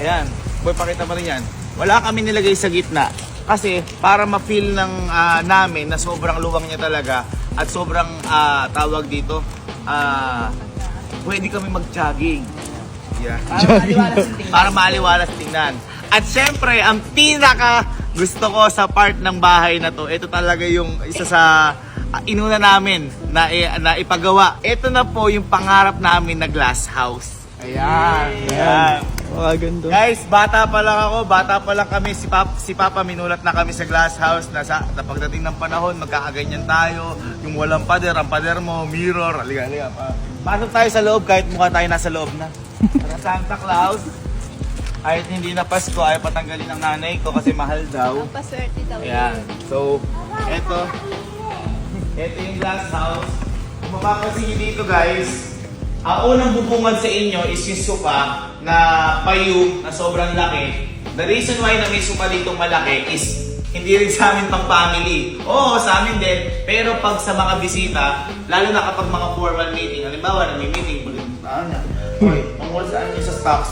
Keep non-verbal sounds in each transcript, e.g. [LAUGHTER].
Ayan. Boy, pakita mo rin yan. Wala kami nilagay sa gitna. Kasi para ma-feel ng ah, namin na sobrang luwang niya talaga at sobrang ah, tawag dito, ah, pwede kami mag-jogging. Yeah. Para maaliwalas tingnan. At syempre, ang pinaka gusto ko sa part ng bahay na to, ito talaga yung isa sa ah, inuna namin na, i- na ipagawa. Ito na po yung pangarap namin na glass house. Ayan. Ayan. Mga ganda. Guys, bata pa lang ako, bata pa lang kami, si Papa, si Papa minulat na kami sa glass house na, sa, na pagdating ng panahon, magkakaganyan tayo, yung walang pader, ang pader mo, mirror, aliga, aliga pa. Pasok tayo sa loob kahit mukha tayo nasa loob na. Para Santa Claus, kahit hindi na Pasko, ay patanggalin ng nanay ko kasi mahal daw. Ang paswerte daw Ayan. So, eto. Ito yung glass house. Kung mapapansin dito guys, ang unang bubungan sa inyo is yung sofa na payo na sobrang laki. The reason why na may sofa dito malaki is hindi rin sa amin pang family. Oo, sa amin din. Pero pag sa mga bisita, lalo na kapag mga formal meeting, halimbawa na may meeting, ano na, Oy, tungkol saan yung sa stocks?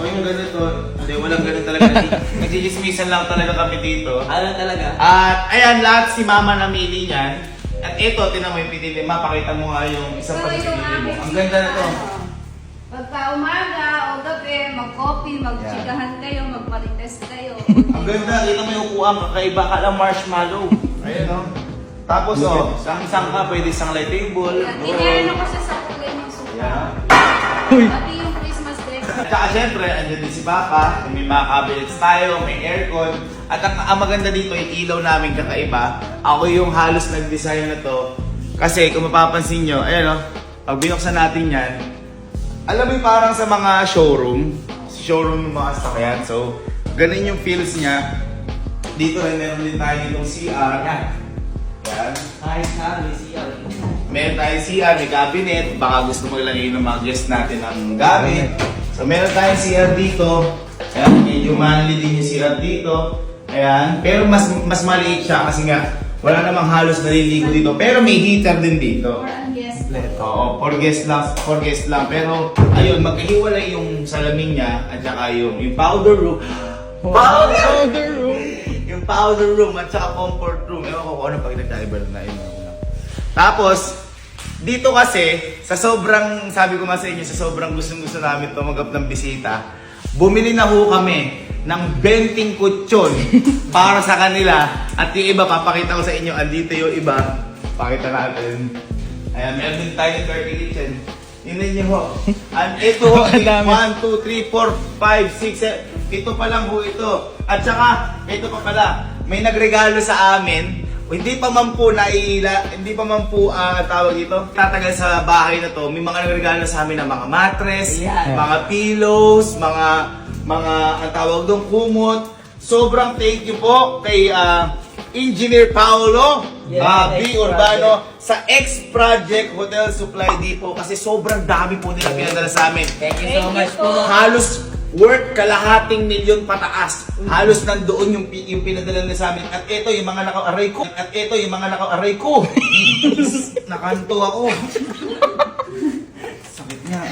O yung ganito, hindi, walang ganun talaga. [LAUGHS] Nagsismismisan lang talaga kami dito. Ano talaga? At ayan, lahat si mama namili niyan. Ito, tinan mo yung pinili. Mapakita mo nga yung isang pag yung mo. aking Ang ganda na to. ano, Pagka umaga o gabi, mag-coffee, mag-chikahan kayo, magmarites kayo. [LAUGHS] Ang ganda, kita mo yung upuan, kakaiba ka lang marshmallow. Ayan o. Tapos o, oh, sang-sang ka, pwede sang light table. Yan, Inerno ko siya sa kulay ng suka. Ayan. Pati yung Christmas At decoration. saka syempre, andyan din si Papa, may mga cabinets tayo, may aircon. At ang, ang maganda dito, yung ilaw namin kakaiba. Ako yung halos nag-design na to. Kasi kung mapapansin nyo, ayan o, pag binuksan natin yan, alam mo yung parang sa mga showroom, showroom ng mga sasakyan. So, ganun yung feels niya. Dito rin meron din tayo ditong CR. Yan. Yan. Na, may CR. Meron tayong CR, may cabinet. Baka gusto mo ilagay ng mga guest natin ng gamit. So, meron tayong CR dito. Ayan, medyo manly din yung CR dito. Ayan. Pero mas mas maliit siya kasi nga wala namang halos naliligo dito. Pero may heater din dito. For ang guest. Oo, for guest lang, for guest lang. Pero, ayun, magkahiwalay yung salamin niya at saka yung, yung powder room. Powder! Powder room. yung powder room at saka comfort room. Ewan ko kung ano pag nagkaiba na yun. Tapos, dito kasi, sa sobrang, sabi ko nga sa inyo, sa sobrang gustong gusto namin tumanggap ng bisita, bumili na ho kami ng benting kutsyon [LAUGHS] para sa kanila. At yung iba, papakita ko sa inyo, andito yung iba. Pakita natin. Ayan, meron din tayo ng dirty kitchen. Tingnan niyo ho. And ito ho, [LAUGHS] Ang dami. 1, 2, 3, 4, 5, 6, 7. Ito pa lang ho ito. At saka, ito pa pala, may nagregalo sa amin. Hindi pa man po naila, hindi pa man po ah, tawag dito. Tatagal sa bahay na to, may mga nagregalo sa amin ng mga mattress, Yan. mga pillows, mga mga ang tawag doon kumot. Sobrang thank you po kay ah, Engineer Paolo Yeah, ah, B. Urbano sa X-Project Hotel Supply Depot kasi sobrang dami po nila pinadala sa amin. Thank you so Thank much po. po. Halos worth kalahating milyon pataas. Halos nandoon yung, yung pinadala nila sa amin. At ito yung mga naka-aray ko. At ito yung mga naka-aray ko. [LAUGHS] Nakanto ako. [LAUGHS] Sakit niya.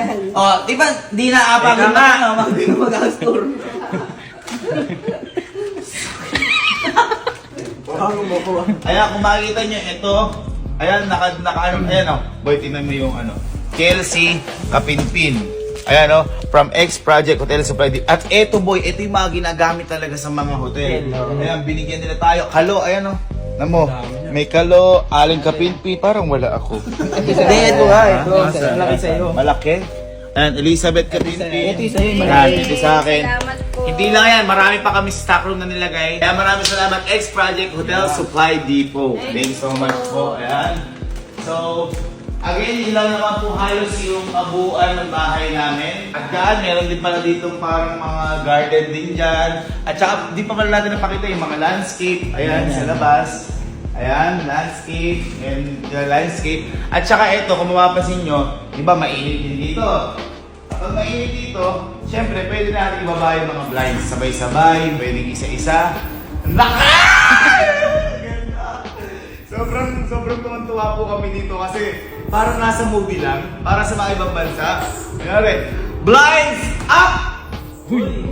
Ah, Oh, di ba, di na apang Teka na, nga. ano, mag mag store. Ayan, kung makikita nyo, ito, ayan, naka, naka, ano, ayan o, boy, tingnan mo yung ano, Kelsey Kapinpin. Ayan o, from X Project Hotel Supply. Di- At ito boy, ito yung mga ginagamit talaga sa mga hotel. Oh. Ayan, binigyan nila tayo. Kalo, ayan o. Namo, may kalo, aling kapinpin, parang wala ako. Hindi, ito nga, ito. Nasa- Malaki sa'yo. Malaki? Ayan, Elizabeth Kapinpin. Ito yung sa'yo, malaki. ito sa akin. Salamat po. Hindi lang yan, marami pa kami sa stock room na nilagay. Kaya maraming salamat, X Project Hotel Supply Depot. Thank you so much po. Ayan. So, again, lang naman po halos yung kabuuan ng bahay namin. At dyan, meron din pala dito parang mga garden din dyan. At saka, di pa pala natin napakita yung mga landscape. Ayan, sa labas. Ayan, landscape and the landscape. At saka ito, kung mapapansin nyo, di ba mainit din dito. Kapag mainit dito, syempre pwede natin ibaba yung mga blinds. Sabay-sabay, pwedeng isa-isa. Naka! Sobrang, sobrang tuwan-tuwa po kami dito kasi parang nasa movie lang, para sa mga ibang bansa. Kaya Blinds up! Huy!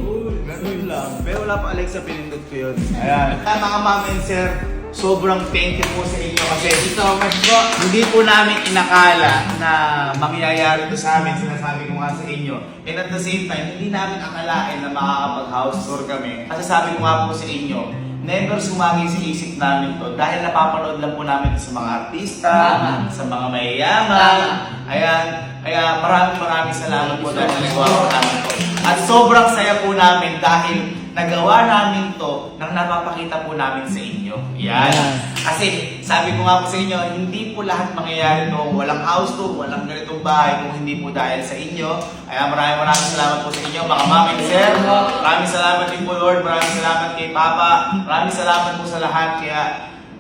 Ganun lang. Pero wala pa Alexa, pinindot ko yun. Ayan. Kaya mga ma'am and sir, sobrang thank you po sa inyo kasi So much po. hindi po namin inakala na mangyayari to sa amin, sinasabi ko nga sa inyo. And at the same time, hindi namin akalain na makakapag-house tour kami. Kasi sabi ko nga po sa inyo, never sumagi sa isip namin to dahil napapanood lang po namin sa mga artista, Tama. sa mga mayayaman. Ayan, kaya maraming maraming salamat po dahil nagawa po namin to. At sobrang saya po namin dahil nagawa namin to nang napapakita po namin sa inyo. Yan. Kasi sabi ko nga po sa inyo, hindi po lahat mangyayari to. Walang house tour, walang ganitong bahay kung hindi po dahil sa inyo. Kaya maraming maraming salamat po sa inyo, mga mami and sir. Maraming salamat din po Lord, maraming salamat kay Papa. Maraming salamat po sa lahat. Kaya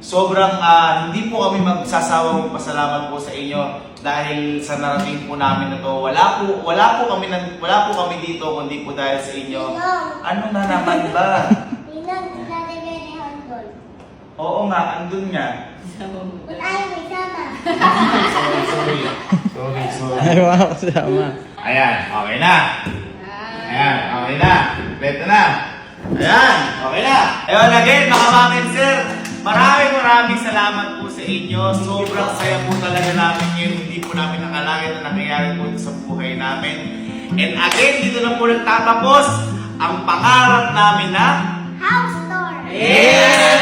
sobrang ah, hindi po kami magsasawang magpasalamat po sa inyo dahil sa narating po namin na to. Wala po, wala po kami nan- wala po kami dito kundi po dahil sa inyo. Ano na naman ba? Oo nga, andun nga. Sorry, sorry. Sorry, sorry. Ay, wow. Ayan, okay na. Ayan, okay na. Kompleto na. Ayan, okay na. Ayun again, mga ma'am and sir. Maraming maraming salamat po sa inyo. Sobrang saya po talaga namin yun. Hindi po namin nakalain na nangyayari po sa buhay namin. And again, dito na po nagtatapos ang pangarap namin na House tour! Yes!